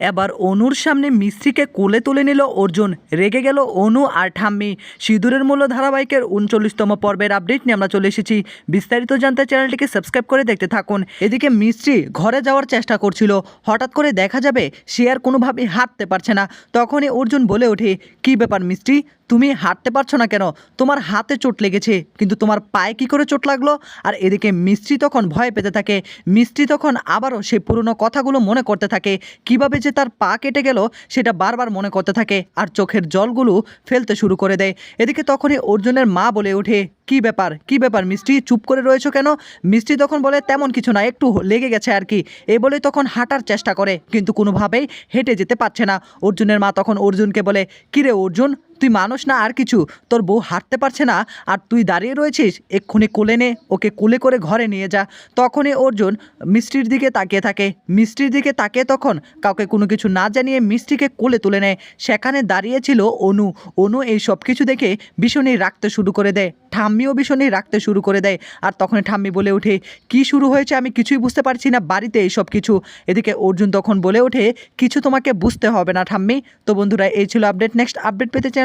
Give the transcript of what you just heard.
এবার অনুর সামনে মিস্ত্রিকে কোলে তুলে নিল অর্জুন। রেগে গেল অনু আর ঠাম্মি। সিঁদুরের মূল্য ধারাবাহিকের উনচল্লিশতম পর্বের আপডেট নিয়ে আমরা চলে এসেছি। বিস্তারিত জানতে চ্যানেলটিকে সাবস্ক্রাইব করে দেখতে থাকুন। এদিকে মিস্ত্রি ঘরে যাওয়ার চেষ্টা করছিল। হঠাৎ করে দেখা যাবে সে আর কোনোভাবেই হাঁটতে পারছে না। তখনই অর্জুন বলে ওঠে, কি ব্যাপার মিস্ত্রি? তুমি হাঁটতে পারছ না কেন? তোমার হাতে চোট লেগেছে, কিন্তু তোমার পায়ে কি করে চোট লাগল? আর এদিকে মিস্ত্রি তখন ভয় পেতে থাকে। মিস্ত্রি তখন আবারও সেই পুরনো কথাগুলো মনে করতে থাকে। কীভাবে যে তার পা কেটে গেল, সেটা বারবার মনে করতে থাকে। আর চোখের জলগুলো ফেলতে শুরু করে দেয়। এদিকে তখনই অর্জুনের মা বলে ওঠে, কি ব্যাপার? কি ব্যাপার মিষ্টি? চুপ করে রয়েছো কেন? মিষ্টি তখন বলে, তেমন কিছু না, একটু লেগে গেছে আর কি। এই বলে তখন হাঁটার চেষ্টা করে, কিন্তু কোনোভাবেই হেঁটে যেতে পারছে না। অর্জুনের মা তখন অর্জুনকে বলে কিরে অর্জুন? তুই মানুষ না আর কিছু। তোর বউ হাঁটতে পারছে না। আর তুই দাঁড়িয়ে রয়েছিস, এক্ষুনি কোলে নে, ওকে কোলে করে ঘরে নিয়ে যা। তখনই অর্জুন মিষ্টির দিকে তাকিয়ে থাকে। মিষ্টির দিকে তাকিয়ে তখন কাউকে কোনো কিছু না জানিয়ে মিষ্টিকে কোলে তুলে নেয়। সেখানে দাঁড়িয়েছিল অনু। অনু এই সব কিছু দেখে ভীষণই রাখতে শুরু করে দেয়। ঠাম্মিও ভীষণই রাখতে শুরু করে দেয়। আর তখন ঠাম্মি বলে ওঠে, কি শুরু হয়েছে আমি কিছুই বুঝতে পারছি না বাড়িতে এই সব কিছু। এদিকে অর্জুন তখন বলে ওঠে, কিছু তোমাকে বুঝতে হবে না ঠাম্মি। তো বন্ধুরা, এই ছিল আপডেট। নেক্সট আপডেট পেতে